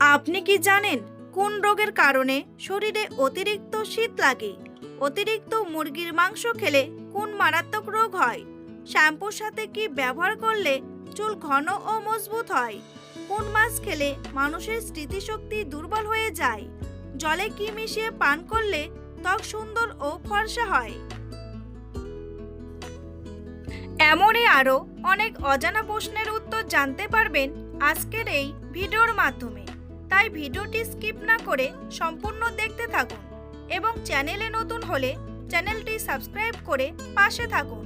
আপনি কি জানেন কোন রোগের কারণে শরীরে অতিরিক্ত শীত লাগে? অতিরিক্ত মুরগির মাংস খেলে কোন মারাত্মক রোগ হয়? শ্যাম্পুর সাথে কি ব্যবহার করলে চুল ঘন ও মজবুত হয়? কোন মাছ খেলে মানুষের স্মৃতিশক্তি দুর্বল হয়ে যায়? জলে কি মিশিয়ে পান করলে ত্বক সুন্দর ও ফর্সা হয়? এমনই আরও অনেক অজানা প্রশ্নের উত্তর জানতে পারবেন আজকের এই ভিডিওর মাধ্যমে। তাই ভিডিওটি স্কিপ না করে সম্পূর্ণ দেখতে থাকুন এবং চ্যানেলে নতুন হলে চ্যানেলটি সাবস্ক্রাইব করে পাশে থাকুন।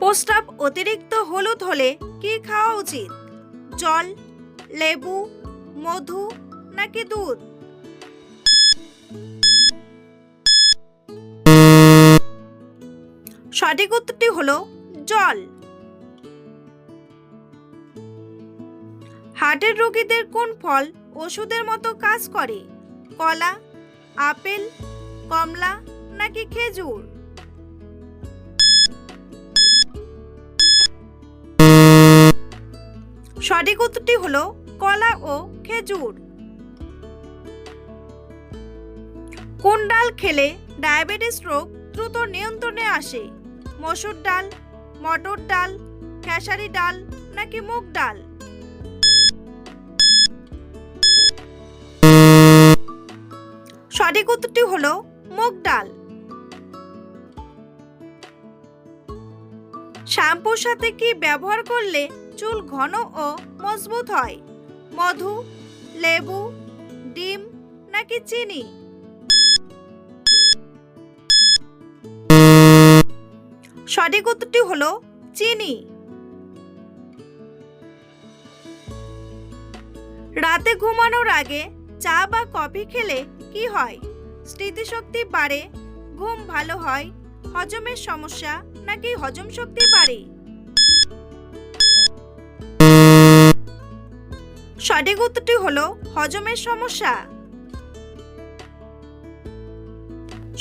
প্রস্রাব অতিরিক্ত হলুদ হলে কি খাওয়া উচিত? জল, লেবু, মধু নাকি দুধ? সঠিক উত্তরটি হলো জল। হার্টের রোগীদের কোন ফল ওষুধের মতো কাজ করে? কলা, আপেল, কমলা নাকি খেজুর? সঠিক উত্তরটি হলো কলা ও খেজুর। কোন ডাল খেলে ডায়াবেটিস রোগ দ্রুত নিয়ন্ত্রণে আসে? মসুর ডাল, মটর ডাল, খেসারি ডাল নাকি মুগ ডাল? সঠিক উত্তরটি হলো মুগ ডাল। শ্যাম্পুর সাথে কি ব্যবহার করলে চুল ঘন ও মজবুত হয়? মধু, লেবু, ডিম নাকি চিনি? সঠিক উত্তরটি হলো চিনি। রাতে ঘুমানোর আগে চা বা কফি খেলে কি হয়? স্মৃতিশক্তি বাড়ে, ঘুম ভালো হয়, হজমের সমস্যা নাকি হজম শক্তি বাড়ে? সঠিক উত্তরটি হলো হজমের সমস্যা।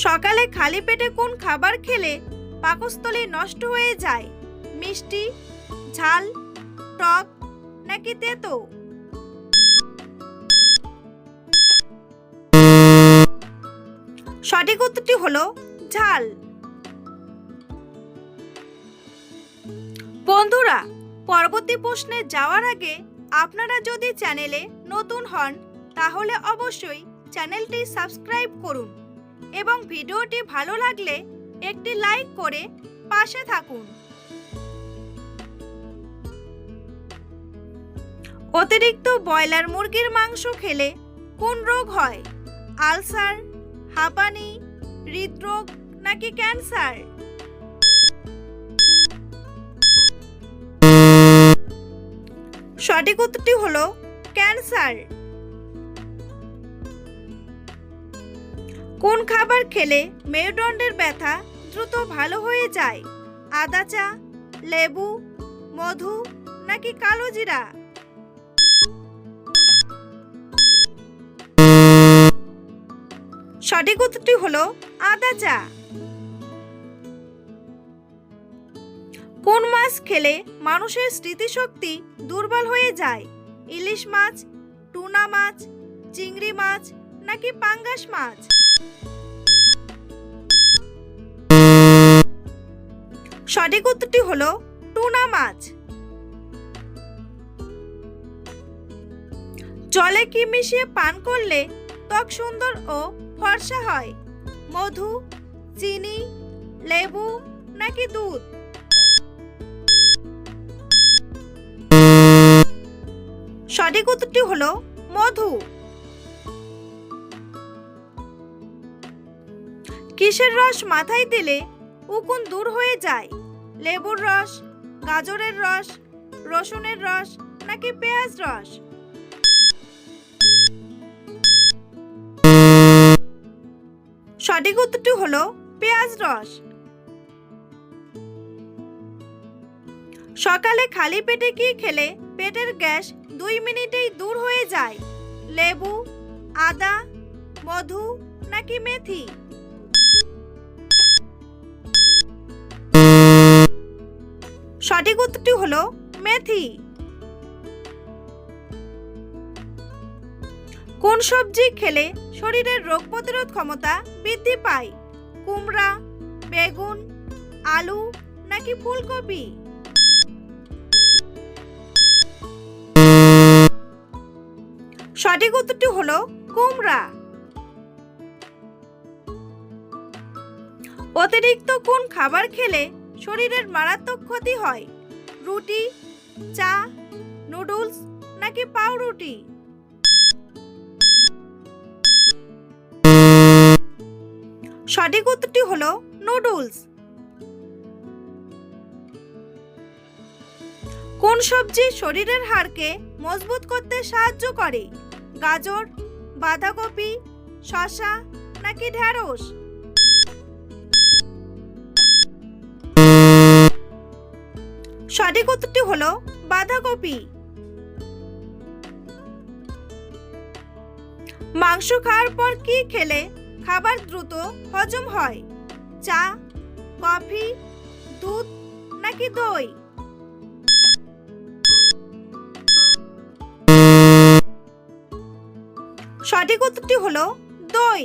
সকালে খালি পেটে কোন খাবার খেলে পাকস্থলী নষ্ট হয়ে যায়। মিষ্টি, ঝাল, টক নাকি তেতো? সঠিক উত্তরটি হলো ঝাল। বন্ধুরা, পরবর্তী প্রশ্নে যাওয়ার আগে আপনারা যদি চ্যানেলে নতুন হন, তাহলে অবশ্যই চ্যানেলটি সাবস্ক্রাইব করুন এবং ভিডিওটি ভালো লাগলে একটি লাইক করে পাশে থাকুন। অতিরিক্ত ব্রয়লার মুরগির মাংস খেলে কোন রোগ হয়? আলসার, হাঁপানি, হৃদরোগ নাকি ক্যান্সার? সঠিক উত্তরটি হলো ক্যান্সার। কোন খাবার খেলে মেরুদণ্ডের ব্যথা দ্রুত ভালো হয়ে যায়? আদা চা, লেবু, মধু নাকি কালো জিরা? সঠিক উত্তরটি হলো আদা চা। কোন মাছ খেলে মানুষের স্মৃতিশক্তি দুর্বল হয়ে যায়? ইলিশ মাছ, টুনা মাছ, চিংড়ি মাছ নাকি পাঙ্গাস মাছ? সঠিক উত্তরটি হলো টুনা মাছ। জলে কি মিশিয়ে পান করলে ত্বক সুন্দর ও ফর্সা হয়? মধু, চিনি, লেবু নাকি দুধ? সঠিক উত্তরটি হলো মধু। কিসের রস মাথায় দিলে উকুন দূর হয়ে যায়? লেবুর রস, গাজরের রস, রসুনের রস নাকি পেঁয়াজ রস? সঠিক উত্তরটি হলো পেঁয়াজ রস। সকালে খালি পেটে কি খেলে পেটের গ্যাস দুই মিনিটেই দূর হয়ে যায়? লেবু, আদা, মধু নাকি মেথি? সঠিক উত্তরটি হলো মেথি। কোন সবজি খেলে শরীরের রোগ প্রতিরোধ ক্ষমতা বৃদ্ধি পায়? কুমড়া, বেগুন, আলু নাকি ফুলকপি? সঠিক উত্তরটি হলো কুমড়া। অতিরিক্ত কোন খাবার খেলে শরীরের মারাত্মক ক্ষতি হয়। রুটি, চা, নুডলস নাকি পাউরুটি? সঠিক উত্তরটি হলো নুডলস। কোন সবজি শরীরের হাড়কে মজবুত করতে সাহায্য করে? গাজর, বাঁধাকপি, শসা নাকি ঢ্যাঁড়স সঠিক উত্তরটি হলো বাঁধাকপি। মাংস খাওয়ার পর কি খেলে খাবার দ্রুত হজম হয়? চা, কফি, দুধ নাকি দই? সঠিক উত্তরটি হলো দই।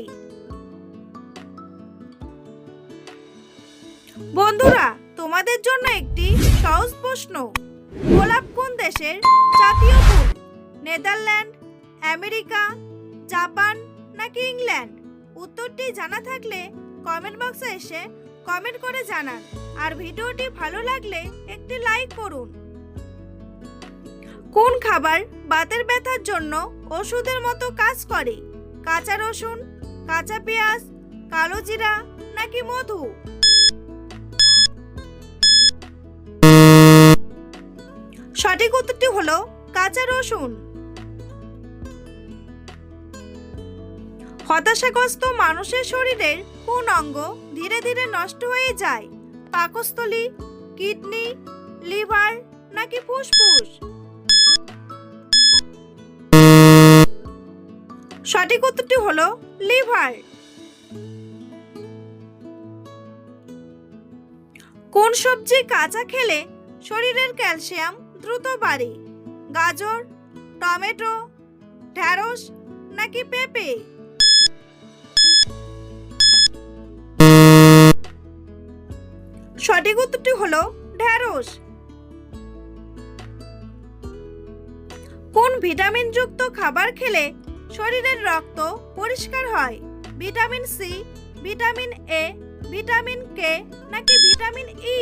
বন্ধুরা, তোমাদের জন্য একটি সহজ প্রশ্ন। গোলাপ কোন দেশের জাতীয় ফুল? নেদারল্যান্ড, আমেরিকা, জাপান নাকি ইংল্যান্ড? উত্তরটি জানা থাকলে কমেন্ট বক্সে এসে কমেন্ট করে জানান। আর ভিডিওটি ভালো লাগলে একটি লাইক করুন। কোন খাবার বাতের ব্যথার জন্য ওষুধের মতো কাজ করে? কাঁচা রসুন, কাঁচা পেঁয়াজ, কালো জিরা নাকি মধু? সঠিক উত্তরটি হলো কাঁচা রসুন। হতাশাগ্রস্ত মানুষের শরীরের কোন অঙ্গ ধীরে ধীরে নষ্ট হয়ে যায়? পাকস্থলী, কিডনি, লিভার নাকি ফুসফুস? সঠিক উত্তরটি হলো লিভার। কোন সবজি কাঁচা খেলে শরীরের ক্যালসিয়াম দ্রুত বাড়ে। গাজর, টমেটো ঢ্যাঁড়স নাকি পেঁপে? সঠিক উত্তরটি হলো ঢ্যাঁড়স কোন ভিটামিনযুক্ত খাবার খেলে শরীরের রক্ত পরিষ্কার হয়? Vitamin C, vitamin A, vitamin K নাকি ভিটামিন ই?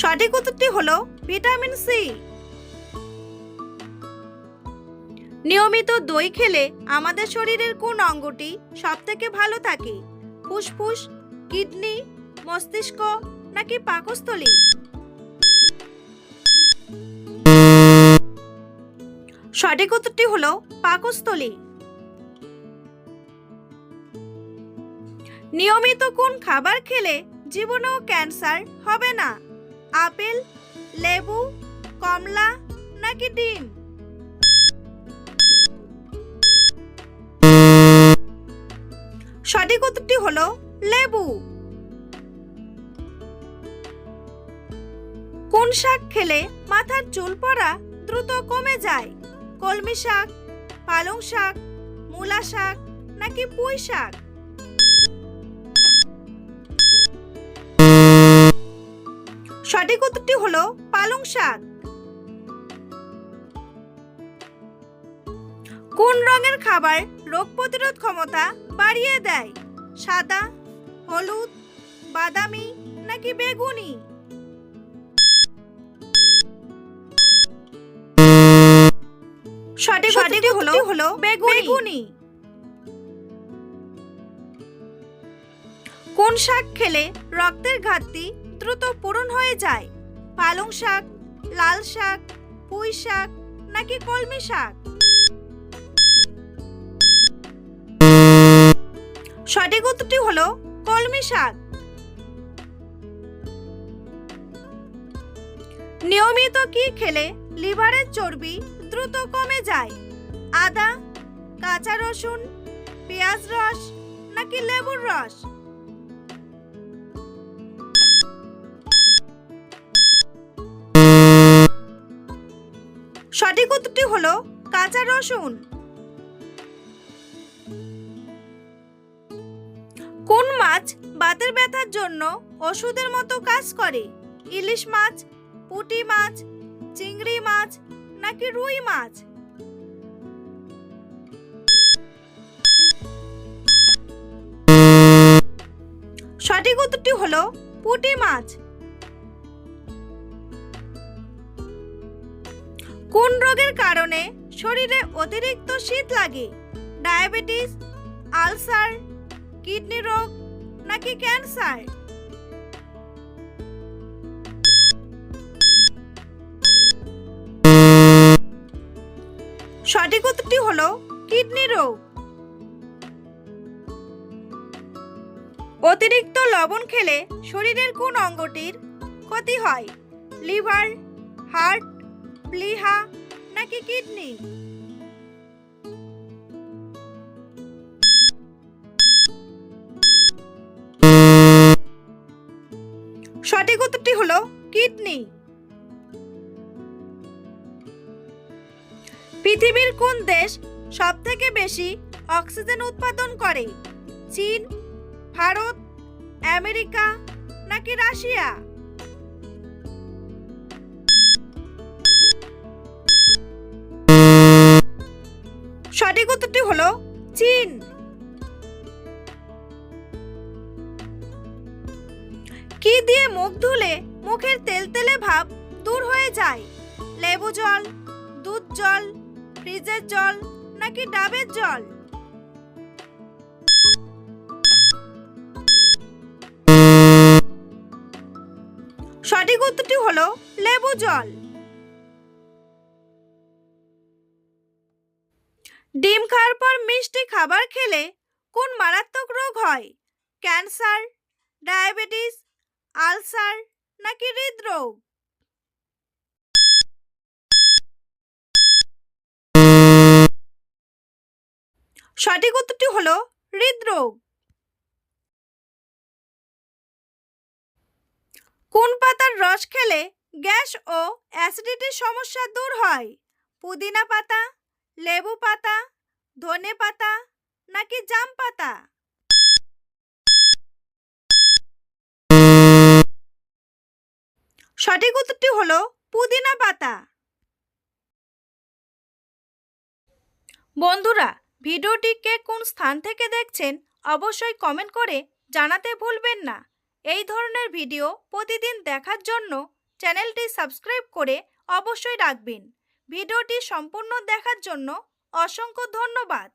সঠিক উত্তরটি হলো ভিটামিন সি। নিয়মিত দই খেলে আমাদের শরীরের কোন অঙ্গটি সব থেকে ভালো থাকে? ফুসফুস, কিডনি, মস্তিষ্ক নাকি পাকস্থলী? সঠিক উত্তরটি হলো পাকস্থলী। নিয়মিত কোন খাবার খেলে জীবনেও ক্যান্সার হবে না? আপেল, লেবু, কমলা নাকি ডিম? সঠিক উত্তরটি হলো লেবু। কোন শাক খেলে মাথার চুল পড়া দ্রুত কমে যায়? কলমি শাক, পালং শাক, মূলা শাক নাকি পুঁই শাক? সঠিক উত্তরটি হলো পালং শাক। কোন রঙের খাবার রোগ প্রতিরোধ ক্ষমতা বাড়িয়ে দেয়? সাদা হলুদ বাদামি নাকি বেগুনি? সঠিক সঠিক হলো হলো বেগুনি। কোন শাক খেলে রক্তের ঘাটতি দ্রুত পূরণ হয়ে যায়। পালং শাক, লাল শাক, পুঁই শাক, নাকি কলমি শাক? সঠিক উত্তরটি হলো কলমি শাক। নিয়মিত কি খেলে লিভারের চর্বি দ্রুত কমে যায়? আদা, কাঁচা রসুন, পেঁয়াজ রস, নাকি লেবুর রস? সঠিক উত্তরটি হলো কাঁচা রসুন। কোন মাছ বাতের ব্যথার জন্য ওষুধের মতো কাজ করে? ইলিশ মাছ, পুঁটি মাছ, চিংড়ি মাছ, নাকি রুই মাছ? সঠিক উত্তরটি হলো পুঁটি মাছ। কোন রোগের কারণে শরীরে অতিরিক্ত শীত লাগে? ডায়াবেটিস, আলসার, কিডনি রোগ নাকি ক্যান্সার? সঠিক উত্তরটি হলো কিডনি রোগ। অতিরিক্ত লবণ খেলে শরীরের কোন অঙ্গটির ক্ষতি হয়? লিভার, হার্ট প্লিহা নাকি কিডনি? সঠিক উত্তরটি হলো কিডনি। পৃথিবীর কোন দেশ সব থেকে বেশি অক্সিজেন উৎপাদন করে? চীন, ভারত, আমেরিকা, নাকি রাশিয়া? উত্তরটি হলো? চীন। কি দিয়ে মুখ ধুলে মুখের তেলতেলে ভাব দূর হয়ে যায়? লেবু জল, দুধ জল, ফ্রিজের জল নাকি ডাবের জল? সঠিক উত্তরটি হলো লেবু জল। খাবার খেলে কোন মারাত্মক রোগ হয়? ক্যান্সার, ডায়াবেটিস, আলসার নাকি হৃদরোগ? সঠিক উত্তরটি হল হৃদরোগ। কোন পাতার রস খেলে গ্যাস ও অ্যাসিডিটির সমস্যা দূর হয়? পুদিনা পাতা, লেবু পাতা, ধনে পাতা নাকি জাম পাতা? সঠিক উত্তরটি হলো পুদিনা পাতা। বন্ধুরা ভিডিওটিকে কোন স্থান থেকে দেখছেন অবশ্যই কমেন্ট করে জানাতে ভুলবেন না। এই ধরনের ভিডিও প্রতিদিন দেখার জন্য চ্যানেলটি সাবস্ক্রাইব করে অবশ্যই রাখবেন। ভিডিওটি সম্পূর্ণ দেখার জন্য অসংখ্য ধন্যবাদ।